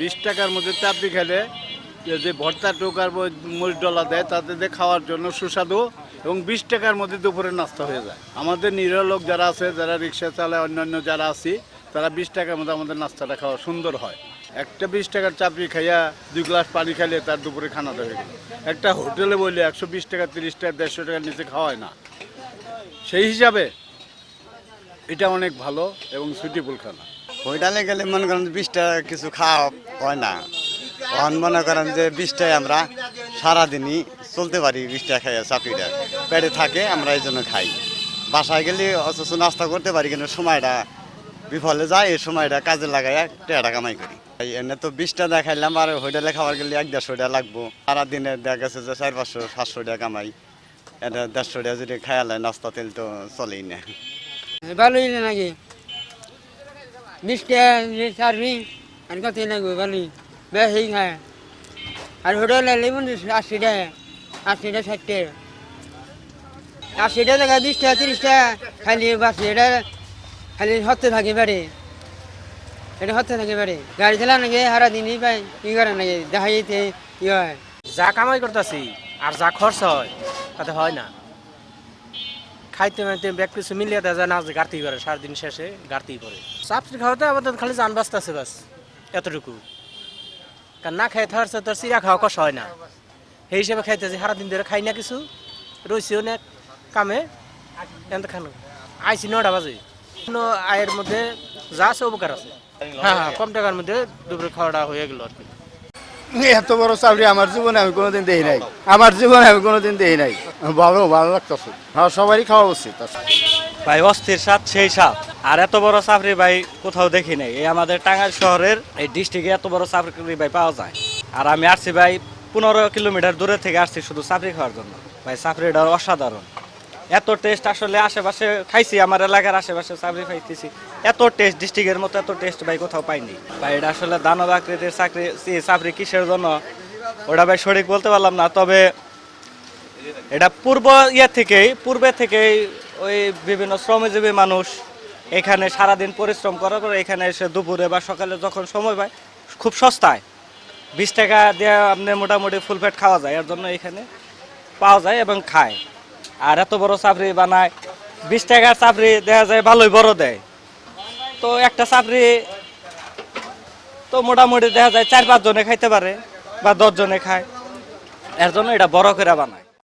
বিশ টাকার মধ্যে চাপড়ি খেলে যে ভর্তা টোক আর মরিচ ডলা দেয়, তাতে খাওয়ার জন্য সুস্বাদু এবং বিশ টাকার মধ্যে দুপুরে নাস্তা হয়ে যায়। আমাদের নিরীহ লোক যারা আছে, যারা রিক্সা চালায়, অন্যান্য যারা আছি, তারা বিশ টাকার মধ্যে আমাদের নাস্তাটা খাওয়া সুন্দর হয়। একটা বিশ টাকার চাপড়ি খাইয়া দুই গ্লাস পানি খাইলে তার দুপুরে খানাটা হয়ে গেল। একটা হোটেলে বললে একশো বিশ টাকা, তিরিশ টাকা, দেড়শো টাকার নিচে খাওয়ায় না। সেই হিসাবে এটা অনেক ভালো এবং সুইটেবল খানা। হোটেলে গেলে মনে করেন বিশ টাকা কিছু খাওয়া হয় না। তখন মনে করেন যে বিশ টাকা আমরা সারাদিনই চলতে পারি বিশ টাকা খাইয়া চাপিটা পেটে থাকে, আমরা এই জন্য খাই। বাসায় গেলে অথচ নাস্তা করতে পারি, কিন্তু সময়টা বিফলে যায়, এই সময়টা কাজে লাগাই টাকা কামাই করি। এনে তো বিশটা দেখাইলাম, আর হোটেলে খাবার গেলে এক দেড়শো টাকা লাগবো। সারাদিনে দেখা গেছে যে চার পাঁচশো, সাতশো টাকা কামাই। এটা দেড়শো টাকা যদি খাইয়ালে নাস্তা তেল তো চলেই না। ভালোই নাকি? বিশটা চারবি আর কত লাগবে ভালোই বেশি খায়। আর হোটেল লেবুন আশি টাকা আশি টাকা ষাট টাকা আশি টাকা বিশ টাকা তিরিশ টাকা খালি বাসি এটা খালি হতে থাকে বাড়ি এটা হতে থাকে বাড়ি গাড়ি চালা নাকি সারা দিনই পাই কি করে নাকি দেখা যেতে হয়। যা কামাই করতেছি আর যা খরচ হয়, তাতে হয় না। খাইতে মাইতে ব্যাগ কিছু মিলিয়ে দেওয়া যায় না গাড়তেই পারে সারাদিন শেষে গাড়তেই পড়ে চাপড়ি খাওয়াতে আমাদের খালি যান বাঁচতেছে বাস, এতটুকু। কারণ না খাই থাকছে তোর চিরা খাওয়া কষ হয় না। সেই হিসেবে খাইতেছি সারাদিন ধরে খাই না কিছু রয়েছি অনেক কামে এত খানো। আইসি নটা বাজে। আয়ের মধ্যে যা আছে উপকার আছে। হ্যাঁ হ্যাঁ কম টাকার মধ্যে দুপুরে খাওয়াটা হয়ে গেল আর কি। এত বড় চাকরি আমার জীবনে আমি কোনোদিন দেখি নাই। আমার জীবনে আমি কোনোদিন দেখি নাই। ভালো ভালো লাগতেছে। হ্যাঁ সবারই খাওয়া উচিত ভাই, অস্থির স্বাদ, সেই স্বাদ। আর এত বড় চাকরি ভাই কোথাও দেখি নাই। এই আমাদের টাঙ্গাইল শহরের এই ডিস্ট্রিক্টে এত বড় চাকরি ভাই পাওয়া যায়। আর আমি আসছি ভাই পনেরো কিলোমিটার দূরে থেকে আসছি শুধু চাকরি খাওয়ার জন্য। ভাই, চাকরিটা অসাধারণ। এত টেস্ট আসলে আশেপাশে খাইছি, আমার এলাকার আশেপাশে চাকরি খাইতেছি এত টেস্ট ডিস্ট্রিক্টের মতো এত টেস্ট ভাই কোথাও পাইনি। ভাই, এটা আসলে দানব আকৃতির চাকরি চাকরি কিসের জন্য? ওটা ভাই সঠিক বলতে পারলাম না, তবে এটা পূর্ব ইয়ে থেকেই পূর্বে থেকেই ওই বিভিন্ন শ্রমজীবী মানুষ এখানে সারাদিন পরিশ্রম করার পরে এখানে এসে দুপুরে বা সকালে যখন সময় পায়, খুব সস্তায়। বিশ টাকা দিয়ে আপনি মোটামুটি ফুল পেট খাওয়া যায়, এর জন্য এখানে পাওয়া যায় এবং খায়। আর এত বড় চাপড়ি বানায়, বিশ টাকার চাপড়ি দেখা যায় ভালোই বড় দেয়। তো একটা চাপড়ি তো মোটামুটি দেখা যায় চার পাঁচ জনে খাইতে পারে বা দশ জনে খায়। এর জন্য এটা বড় করে বানায়।